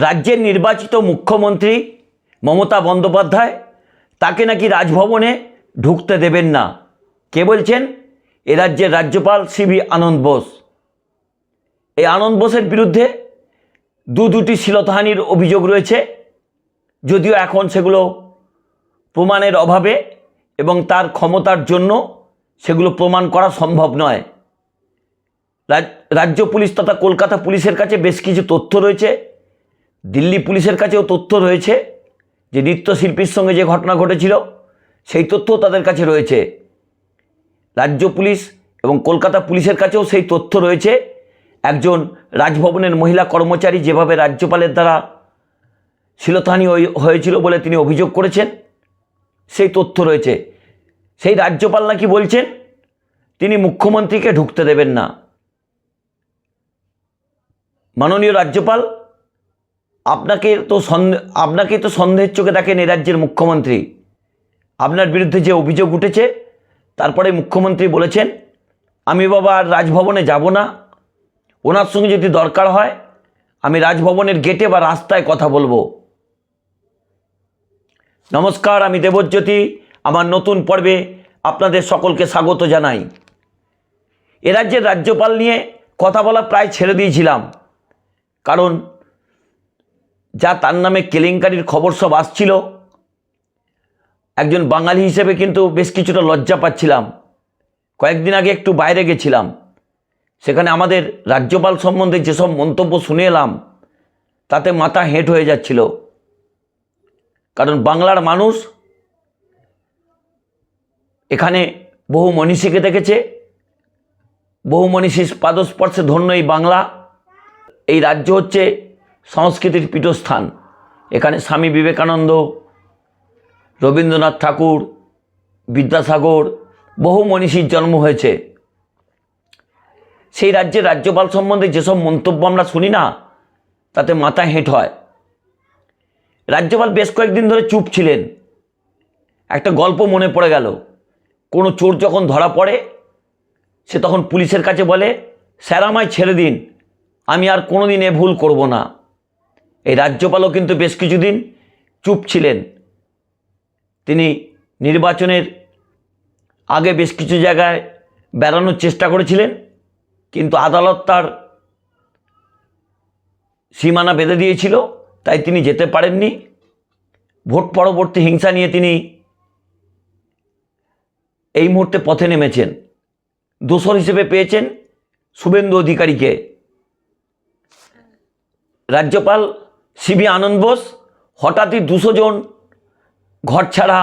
রাজ্যের নির্বাচিত মুখ্যমন্ত্রী মমতা বন্দ্যোপাধ্যায় তাকে নাকি রাজভবনে ঢুকতে দেবেন না। কে বলছেন? এ রাজ্যের রাজ্যপাল সিবি আনন্দ বোস। এই আনন্দ বোসের বিরুদ্ধে দু দুটি শ্লীলতাহানির অভিযোগ রয়েছে। যদিও এখন সেগুলো প্রমাণের অভাবে এবং তার ক্ষমতার জন্য সেগুলো প্রমাণ করা সম্ভব নয়। রাজ- রাজ্য পুলিশ তথা কলকাতা পুলিশের কাছে বেশ কিছু তথ্য রয়েছে। দিল্লি পুলিশের কাছেও তথ্য রয়েছে যে নৃত্যশিল্পীর সঙ্গে যে ঘটনা ঘটেছিল, সেই তথ্য তাদের কাছে রয়েছে। রাজ্য পুলিশ এবং কলকাতা পুলিশের কাছেও সেই তথ্য রয়েছে। একজন রাজভবনের মহিলা কর্মচারী যেভাবে রাজ্যপালের দ্বারা শিলতাহানি হয়ে- হয়েছিল বলে তিনি অভিযোগ করেছেন, সেই তথ্য রয়েছে। সেই রাজ্যপাল নাকি বলছেন, তিনি মুখ্যমন্ত্রীকে ঢুকতে দেবেন না। মাননীয় রাজ্যপাল আপনাকে তো সন্দেহ আপনাকে তো সন্দেহের চোখে দেখেন এ রাজ্যের মুখ্যমন্ত্রী। আপনার বিরুদ্ধে যে অভিযোগ উঠেছে, তারপরে মুখ্যমন্ত্রী বলেছেন, আমি বাবা আর রাজভবনে যাব না। ওনার সঙ্গে যদি দরকার হয়, আমি রাজভবনের গেটে বা রাস্তায় কথা বলব। নমস্কার, আমি দেবজ্যোতি। আমার নতুন পর্বে আপনাদের সকলকে স্বাগত জানাই। এ রাজ্যের রাজ্যপাল নিয়ে কথা বলা প্রায় ছেড়ে দিয়েছিলাম। কারণ যা তার নামে কেলেঙ্কারির খবর সব আসছিল। একজন বাঙালি হিসেবে কিন্তু বেশ কিছুটা লজ্জা পাচ্ছিলাম। কয়েকদিন আগে একটু বাইরে গেছিলাম। সেখানে আমাদের রাজ্যপাল সম্বন্ধে যেসব মন্তব্য শুনে এলাম, তাতে মাথা হেঁট হয়ে যাচ্ছিল। কারণ বাংলার মানুষ এখানে বহু মনীষীকে দেখেছে, বহু মনীষীর পাদস্পর্শে ধন্য এই বাংলা। এই রাজ্য হচ্ছে সংস্কৃতির পীঠস্থান। এখানে স্বামী বিবেকানন্দ, রবীন্দ্রনাথ ঠাকুর, বিদ্যাসাগর, বহু মনীষীর জন্ম হয়েছে। সেই রাজ্যের রাজ্যপাল সম্বন্ধে যেসব মন্তব্য আমরা শুনি না, তাতে মাথা হেঁট হয়। রাজ্যপাল বেশ কয়েকদিন ধরে চুপ ছিলেন। একটা গল্প মনে পড়ে গেল। কোনো চোর যখন ধরা পড়ে, সে তখন পুলিশের কাছে বলে, স্যার, আমায় ছেড়ে দিন। আমি আর কোনো দিন এ ভুল করব না। এই রাজ্যপালও কিন্তু বেশ কিছুদিন চুপ ছিলেন। তিনি নির্বাচনের আগে বেশ কিছু জায়গায় বেড়ানোর চেষ্টা করেছিলেন, কিন্তু আদালত তার সীমানা বেঁধে দিয়েছিল, তাই তিনি যেতে পারেননি। ভোট পরবর্তী হিংসা নিয়ে তিনি এই মুহূর্তে পথে নেমেছেন। দোসর হিসেবে পেয়েছেন শুভেন্দু অধিকারীকে। রাজ্যপাল সিবি আনন্দ বোস, হঠাৎই দুশো জন ঘর ছাড়া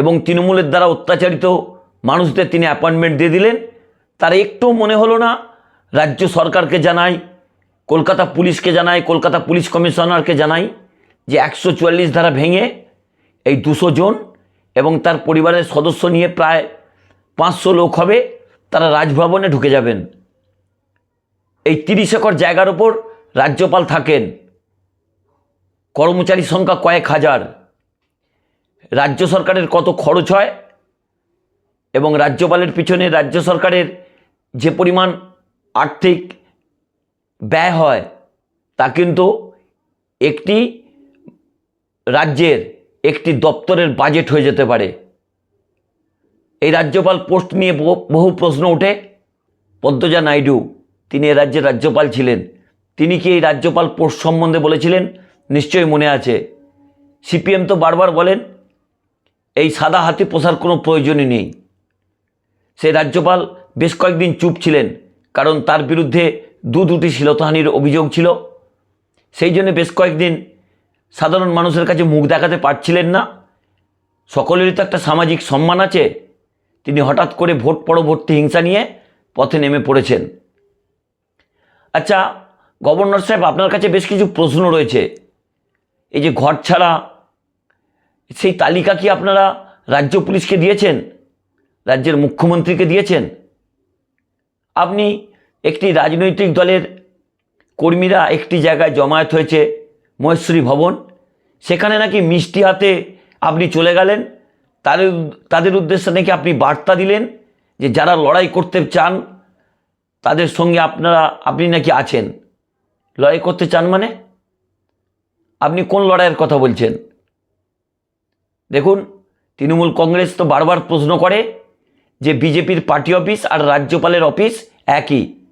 এবং তৃণমূলের দ্বারা অত্যাচারিত মানুষদের তিনি অ্যাপয়েন্টমেন্ট দিয়ে দিলেন। তার একটু মনে হলো না, রাজ্য সরকারকে জানাই, কলকাতা পুলিশকে জানাই, কলকাতা পুলিশ কমিশনারকে জানাই যে একশো চুয়াল্লিশ ধারা ভেঙে এই দুশো জন এবং তার পরিবারের সদস্য নিয়ে প্রায় পাঁচশো লোক হবে, তারা রাজভবনে ঢুকে যাবেন। এই তিরিশ একর জায়গার ওপর রাজ্যপাল থাকেন। কর্মচারীর সংখ্যা কয়েক হাজার। রাজ্য সরকারের কত খরচ হয় এবং রাজ্যপালের পিছনে রাজ্য সরকারের যে পরিমাণ আর্থিক ব্যয় হয়, তা কিন্তু একটি রাজ্যের একটি দপ্তরের বাজেট হয়ে যেতে পারে। এই রাজ্যপাল পোস্ট নিয়ে বহু- প্রশ্ন ওঠে। পদ্মজা নাইডু, তিনি এ রাজ্যের রাজ্যপাল ছিলেন। তিনি কি এই রাজ্যপাল পোস্ট সম্বন্ধে বলেছিলেন? নিশ্চয়ই মনে আছে। সিপিএম তো বারবার বলেন, এই সাদা হাতি পোষার কোনো প্রয়োজনই নেই। সেই রাজ্যপাল বেশ কয়েকদিন চুপ ছিলেন, কারণ তার বিরুদ্ধে দু দুটি শিলতাহানির অভিযোগ ছিল। সেই জন্য বেশ কয়েকদিন সাধারণ মানুষের কাছে মুখ দেখাতে পারছিলেন না। সকলেরই তো একটা সামাজিক সম্মান আছে। তিনি হঠাৎ করে ভোট পরবর্তী হিংসা নিয়ে পথে নেমে পড়েছেন। আচ্ছা গভর্নর সাহেব, আপনার কাছে বেশ কিছু প্রশ্ন রয়েছে। এই যে ঘর ছাড়া, সেই তালিকা কি আপনারা রাজ্য পুলিশকে দিয়েছেন? রাজ্যের মুখ্যমন্ত্রীকে দিয়েছেন? আপনি একটি রাজনৈতিক দলের কর্মীরা একটি জায়গায় জমায়েত হয়েছে মহেশ্বরী ভবন, সেখানে নাকি মিষ্টি হাতে আপনি চলে গেলেন। তাদের তাদের উদ্দেশ্যে নাকি আপনি বার্তা দিলেন যে যারা লড়াই করতে চান, তাদের সঙ্গে আপনারা, আপনি নাকি আছেন। লড়াই করতে চান মানে? আপনি কোন লড়াইয়ের কথা বলছেন? দেখুন, তৃণমূল কংগ্রেস তো বারবার প্রশ্ন করে যে বিজেপির পার্টি অফিস আর রাজ্যপালের অফিস একই।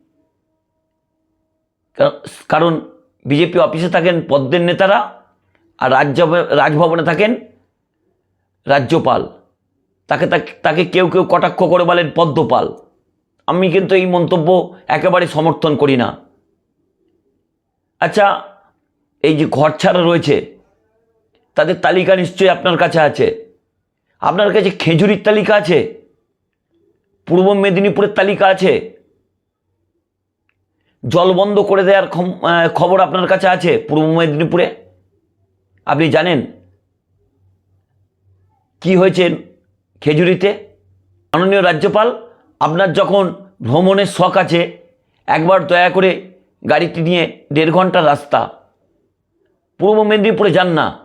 কারণ বিজেপি অফিসে থাকেন পদ্মের নেতারা আর রাজ্য রাজভবনে থাকেন রাজ্যপাল। তাকে তাকে- কেউ কেউ কটাক্ষ করে বলেন পদ্মপাল। আমি কিন্তু এই মন্তব্য একেবারে সমর্থন করি না। আচ্ছা এই যে ঘর ছাড়া রয়েছে, তাদের তালিকা নিশ্চয়ই আপনার কাছে আছে। আপনার কাছে খেজুরির তালিকা আছে, পূর্ব মেদিনীপুরের তালিকা আছে, জল বন্ধ করে দেওয়ার খবর আপনার কাছে আছে পূর্ব মেদিনীপুরে? আপনি জানেন কি হয়েছে খেজুরিতে? মাননীয় রাজ্যপাল, আপনার যখন ভ্রমণের শখ আছে, একবার দয়া করে গাড়িটি নিয়ে দেড় ঘণ্টা রাস্তা পূর্ব মেদিনীপুরে যান না।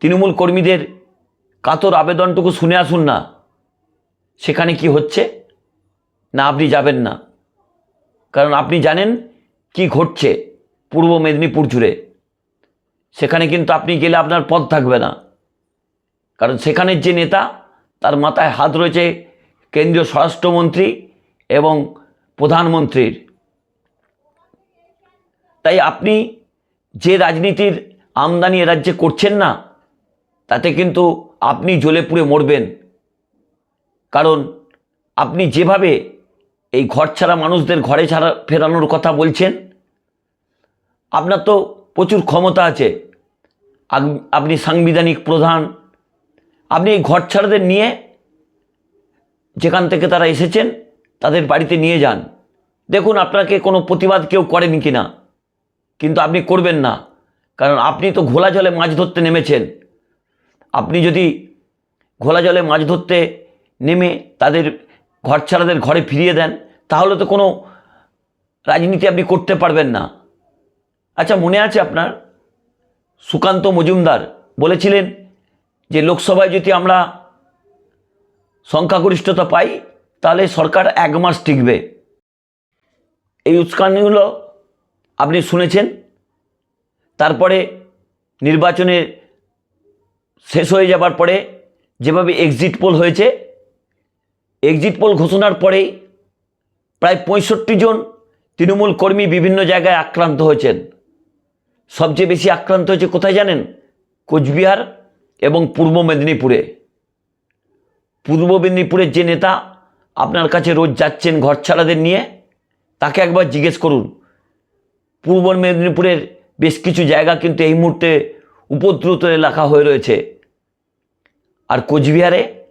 তৃণমূল কর্মীদের কাতর আবেদনটুকু শুনে আসুন না। সেখানে কি হচ্ছে? না, আপনি যাবেন না। কারণ আপনি জানেন কি ঘটছে পূর্ব মেদিনীপুর জুড়ে। সেখানে কিন্তু আপনি গেলে আপনার পথ থাকবে না। কারণ সেখানের যে নেতা, তার মাথায় হাত রয়েছে কেন্দ্রীয় স্বরাষ্ট্রমন্ত্রী এবং প্রধানমন্ত্রীর। তাই আপনি যে রাজনীতির আমদানি এ রাজ্যে করছেন না, তাতে কিন্তু আপনি জ্বলে পুড়ে মরবেন। কারণ আপনি যেভাবে এই ঘর ছাড়া মানুষদের ঘরে ছাড়া ফেরানোর কথা বলছেন, আপনার তো প্রচুর ক্ষমতা আছে। আপনি সাংবিধানিক প্রধান, আপনি এই ঘর ছাড়াদের নিয়ে যেখান থেকে তারা এসেছেন, তাদের বাড়িতে নিয়ে যান। দেখুন আপনাকে কোনো প্রতিবাদ কেউ করেনি কিনা। কিন্তু আপনি করবেন না। কারণ আপনি তো ঘোলা জলে মাছ ধরতে নেমেছেন। আপনি যদি ঘোলা জলে মাছ ধরতে নেমে তাদের ঘর ছাড়াদের ঘরে ফিরিয়ে দেন, তাহলে তো কোনো রাজনীতি আপনি করতে পারবেন না। আচ্ছা মনে আছে আপনার? সুকান্ত মজুমদার বলেছিলেন যে লোকসভায় যদি আমরা সংখ্যাগরিষ্ঠতা পাই, তাহলে সরকার এক মাস টিকবে। এই উস্কানিগুলো আপনি শুনেছেন? তারপরে নির্বাচনে শেষ হয়ে যাবার পরে যেভাবে এক্সিট পোল হয়েছে এক্সিট পোল ঘোষণার পরেই প্রায় পঁয়ষট্টি জন তৃণমূল কর্মী বিভিন্ন জায়গায় আক্রান্ত হয়েছেন। সবচেয়ে বেশি আক্রান্ত হয়েছে কোথায় জানেন? কোচবিহার এবং পূর্ব মেদিনীপুরে। পূর্ব মেদিনীপুরের যে নেতা আপনার কাছে রোজ যাচ্ছেন ঘর ছাড়াদের নিয়ে, তাকে একবার জিজ্ঞেস করুন। পূর্ব মেদিনীপুরের বেশ কিছু জায়গা কিন্তু এই মুহূর্তে উপদ্রুত এলাকা হয়ে রয়েছে। আর কোচবিহারে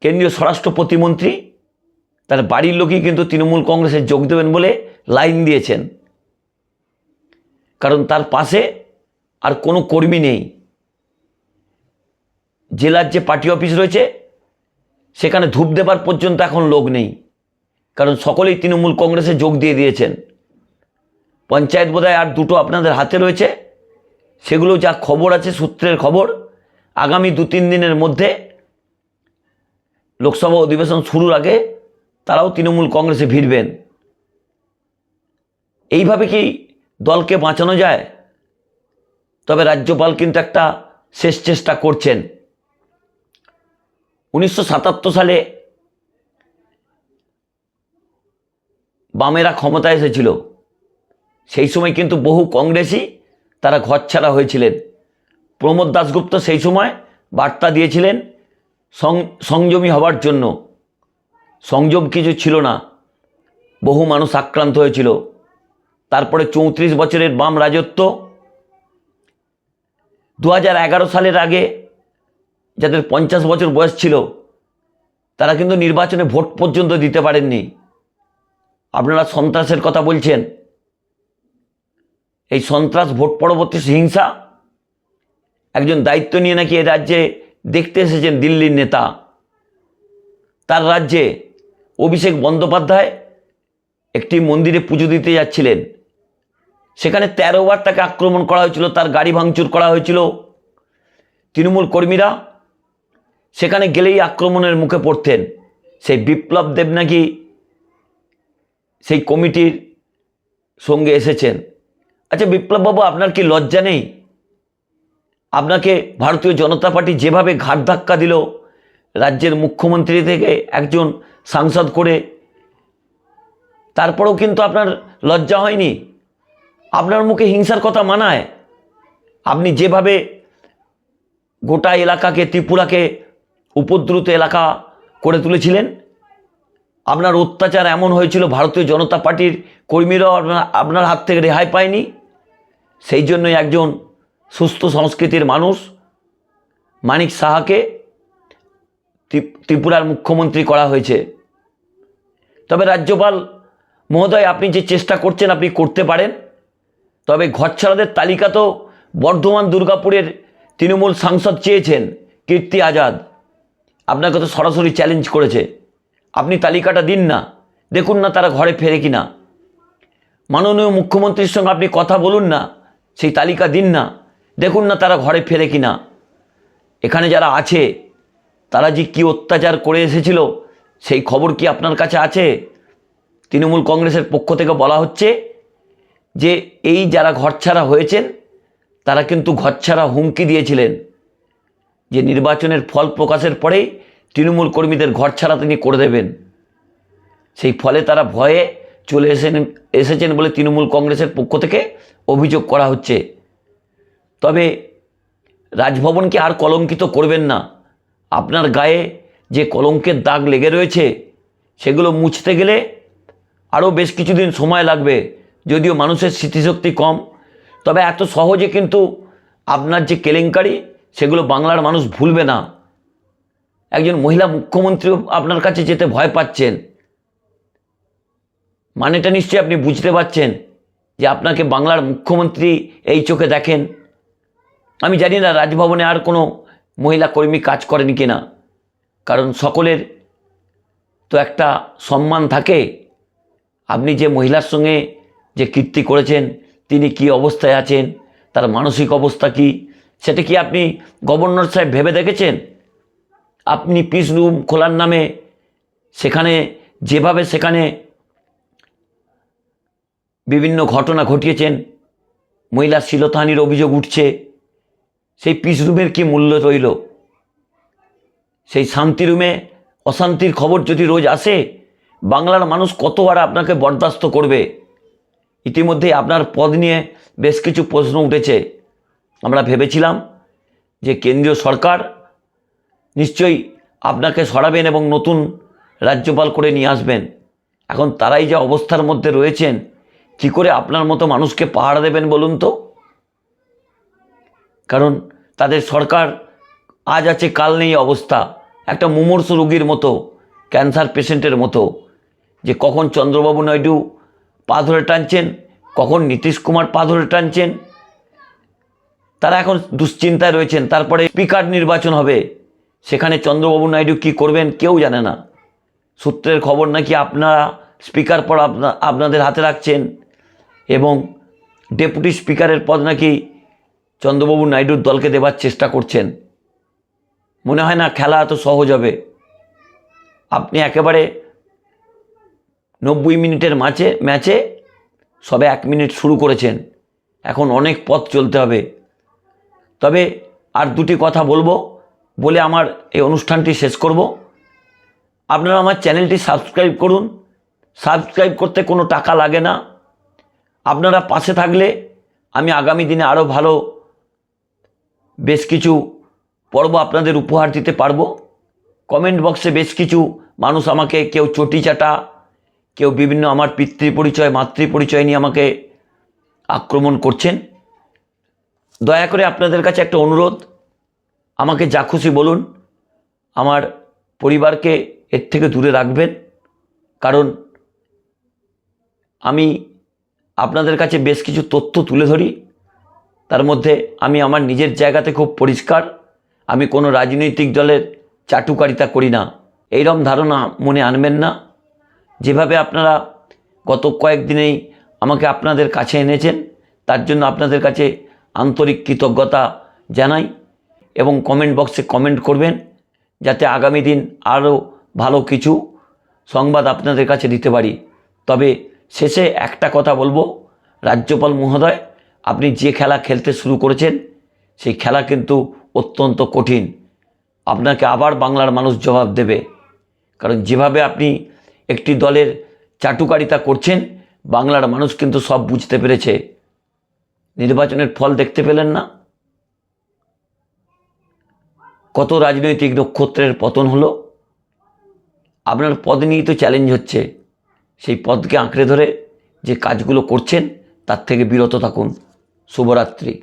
কেন্দ্রীয় স্বরাষ্ট্র প্রতিমন্ত্রী তার বাড়ির লোকই কিন্তু তৃণমূল কংগ্রেসে যোগ দেবেন বলে লাইন দিয়েছেন। কারণ তার পাশে আর কোনো কর্মী নেই। জেলার যে পার্টি অফিস রয়েছে, সেখানে ধূপ দেবার পর্যন্ত এখন লোক নেই। কারণ সকলেই তৃণমূল কংগ্রেসে যোগ দিয়ে দিয়েছেন। পঞ্চায়েত বোধহয় আর দুটো আপনাদের হাতে রয়েছে। সেগুলো যা খবর আছে, সূত্রের খবর, আগামী দু তিন দিনের মধ্যে লোকসভা অধিবেশন শুরুর আগে তারাও তৃণমূল কংগ্রেসে ভিড়বেন। এইভাবে কি দলকে বাঁচানো যায়? তবে রাজ্যপাল কিন্তু একটা শেষ চেষ্টা করছেন। উনিশশো সাতাত্তর সালে বামেরা ক্ষমতায় এসেছিল। সেই সময় কিন্তু বহু কংগ্রেসই তারা ঘরছাড়া হয়েছিলেন। প্রমোদ দাশগুপ্ত সেই সময় বার্তা দিয়েছিলেন সংযমী হওয়ার জন্য। সংযম কিছু ছিল না। বহু মানুষ আক্রান্ত হয়েছিল। তারপরে চৌত্রিশ বছরের বাম রাজত্ব। দু সালের আগে যাদের পঞ্চাশ বছর বয়স ছিল, তারা কিন্তু নির্বাচনে ভোট পর্যন্ত দিতে পারেননি। আপনারা সন্ত্রাসের কথা বলছেন। এই সন্ত্রাস, ভোট পরবর্তী হিংসা, একজন দায়িত্ব নিয়ে নাকি এ রাজ্যে দেখতে এসেছেন দিল্লির নেতা। তার রাজ্যে অভিষেক বন্দ্যোপাধ্যায় একটি মন্দিরে পুজো দিতে যাচ্ছিলেন। সেখানে তেরো বার তাকে আক্রমণ করা হয়েছিল, তার গাড়ি ভাঙচুর করা হয়েছিল। তৃণমূল কর্মীরা সেখানে গেলেই আক্রমণের মুখে পড়তেন। সেই বিপ্লব দেব নাকি সেই কমিটির সঙ্গে এসেছেন। আচ্ছা বিপ্লববাবু, আপনার কি লজ্জা নেই? আপনাকে ভারতীয় জনতা পার্টি যেভাবে ঘাট ধাক্কা দিল, রাজ্যের মুখ্যমন্ত্রী থেকে একজন সাংসদ করে, তারপরেও কিন্তু আপনার লজ্জা হয়নি? আপনার মুখে হিংসার কথা মানায়? আপনি যেভাবে গোটা এলাকাকে, ত্রিপুরাকে উপদ্রুত এলাকা করে তুলেছিলেন আপনার অত্যাচার এমন হয়েছিল, ভারতীয় জনতা পার্টির কর্মীরাও আপনার হাত থেকে রেহাই পায়নি। সেই জন্যই একজন সুস্থ সংস্কৃতির মানুষ, মানিক সাহাকে ত্রিপুরার মুখ্যমন্ত্রী করা হয়েছে। তবে রাজ্যপাল মহোদয়, আপনি যে চেষ্টা করছেন আপনি করতে পারেন, তবে ঘরছাড়াদের তালিকা তো বর্ধমান দুর্গাপুরের তৃণমূল সাংসদ চেয়েছেন, কীর্তি আজাদ। আপনাকে তো সরাসরি চ্যালেঞ্জ করেছে। তালিকাটা দিন না। দেখুন না তারা ঘরে ফেরে কি না মাননীয় মুখ্যমন্ত্রীর সঙ্গে আপনি কথা বলুন না, সেই তালিকা দিন না। দেখুন না তারা ঘরে ফেরে কি না এখানে যারা আছে, তারা যে কী অত্যাচার করে এসেছিল, সেই খবর কি আপনার কাছে আছে? তৃণমূল কংগ্রেসের পক্ষ থেকে বলা হচ্ছে যে, এই যারা ঘরছাড়া হয়েছেন, তারা কিন্তু ঘরছাড়া হুমকি দিয়েছিলেন। যে নির্বাচনের ফল প্রকাশের পরেই তৃণমূল কর্মীদের ঘর ছাড়া তিনি করে দেবেন। সেই ফলে তারা ভয়ে চলে এসেন এসেছেন বলে তৃণমূল কংগ্রেসের পক্ষ থেকে অভিযোগ করা হচ্ছে। তবে রাজভবনকে আর কলঙ্কিত করবেন না। আপনার গায়ে যে কলঙ্কের দাগ লেগে রয়েছে, সেগুলো মুছতে গেলে আরও বেশ কিছুদিন সময় লাগবে, যদিও মানুষের স্মৃতিশক্তি কম। তবে এত সহজে কিন্তু আপনার যে কেলেঙ্কারি, সেগুলো বাংলার মানুষ ভুলবে না। একজন মহিলা মুখ্যমন্ত্রীও আপনার কাছে যেতে ভয় পাচ্ছেন। মানেটা নিশ্চয়ই আপনি বুঝতে পারছেন যে আপনাকে বাংলার মুখ্যমন্ত্রী এই চোখে দেখেন। আমি জানি না রাজভবনে আর কোনো মহিলা কর্মী কাজ করেন কি না কারণ সকলের তো একটা সম্মান থাকে। আপনি যে মহিলার সঙ্গে যে কীর্তি করেছেন, তিনি কি অবস্থায় আছেন, তার মানসিক অবস্থা কি, সেটা কি আপনি গভর্নর সাহেব ভেবে দেখেছেন? আপনি পিস রুম খোলার নামে সেখানে, যেভাবে সেখানে বিভিন্ন ঘটনা ঘটিয়েছেন, মহিলা শিলতাহানির অভিযোগ উঠছে, সেই পিস রুমের কি মূল্য রইল? সেই শান্তি রুমে অশান্তির খবর যদি রোজ আসে, বাংলার মানুষ কত আর আপনাকে বরদাস্ত করবে? ইতিমধ্যেই আপনার পদ নিয়ে বেশ কিছু প্রশ্ন উঠেছে। আমরা ভেবেছিলাম যে কেন্দ্রীয় সরকার নিশ্চয়ই আপনাকে সরাবেন এবং নতুন রাজ্যপাল করে নিয়ে আসবেন। এখন তারাই যে অবস্থার মধ্যে রয়েছেন, কি করে আপনার মতো মানুষকে পাহারা দেবেন বলুন তো? কারণ তাদের সরকার, আজ আছে, কাল নেই অবস্থা। একটা মুমূর্ষ রোগীর মতো, ক্যান্সার পেশেন্টের মতো, যে কখন চন্দ্রবাবু নাইডু পা ধরে টানছেন, কখন নীতিশ কুমার পা ধরে টানছেন। তারা এখন দুশ্চিন্তায় রয়েছেন। তারপরে স্পিকার নির্বাচন হবে। সেখানে চন্দ্রবাবু নাইডু কি করবেন কেউ জানে না। সূত্রের খবর নাকি আপনারা স্পিকার আপনা- আপনাদের হাতে রাখছেন এবং ডেপুটি স্পিকারের পদ নাকি চন্দ্রবাবু নাইডুর দলকে দেবার চেষ্টা করছেন। মনে হয় না খেলা এত সহজ হবে। আপনি একেবারে নব্বই মিনিটের ম্যাচে ম্যাচে সবে এক মিনিট শুরু করেছেন। এখন অনেক পথ চলতে হবে। তবে আর দুটি কথা বলব। বলে আমার এই অনুষ্ঠানটি শেষ করব। আপনারা আমার চ্যানেলটি সাবস্ক্রাইব করুন। সাবস্ক্রাইব করতে কোনো টাকা লাগে না। আপনারা পাশে থাকলে আমি আগামী দিনে আরও ভালো বেশ কিছু পর্ব আপনাদের উপহার দিতে পারব। কমেন্ট বক্সে বেশ কিছু মানুষ আমাকে, কেউ চটি চাটা, কেউ বিভিন্ন আমার পিতৃ পরিচয় মাতৃ পরিচয় নিয়ে আমাকে আক্রমণ করছেন। দয়া করে আপনাদের কাছে একটা অনুরোধ আমাকে যা খুশি বলুন, আমার পরিবারকে এর থেকে দূরে রাখবেন। কারণ আমি আপনাদের কাছে বেশ কিছু তথ্য তুলে ধরি। তার মধ্যে আমি আমার নিজের জায়গাতে খুব পরিষ্কার। আমি কোনো রাজনৈতিক দলের চাটুকারিতা করি না। এইরকম ধারণা মনে আনবেন না। যেভাবে আপনারা গত কয়েকদিনেই আমাকে আপনাদের কাছে এনেছেন, তার জন্য আপনাদের কাছে আন্তরিক কৃতজ্ঞতা জানাই। এবং কমেন্ট বক্সে কমেন্ট করবেন, যাতে আগামী দিন আরও ভালো কিছু সংবাদ আপনাদের কাছে দিতে পারি। তবে শেষে একটা কথা বলব, রাজ্যপাল মহোদয়, আপনি যে খেলা খেলতে শুরু করেছেন, সেই খেলা কিন্তু অত্যন্ত কঠিন। আপনাকে আবার বাংলার মানুষ জবাব দেবে। কারণ যেভাবে আপনি একটি দলের চাটুকারিতা করছেন, বাংলার মানুষ কিন্তু সব বুঝতে পেরেছে। নির্বাচনের ফল দেখতে পেলেন না। কত রাজনৈতিক নক্ষত্রের পতন হলো? আপনার পদ নিয়েই তো চ্যালেঞ্জ হচ্ছে। সেই পদকে আঁকড়ে ধরে যে কাজগুলো করছেন, তার থেকে বিরত থাকুন। শুভরাত্রি।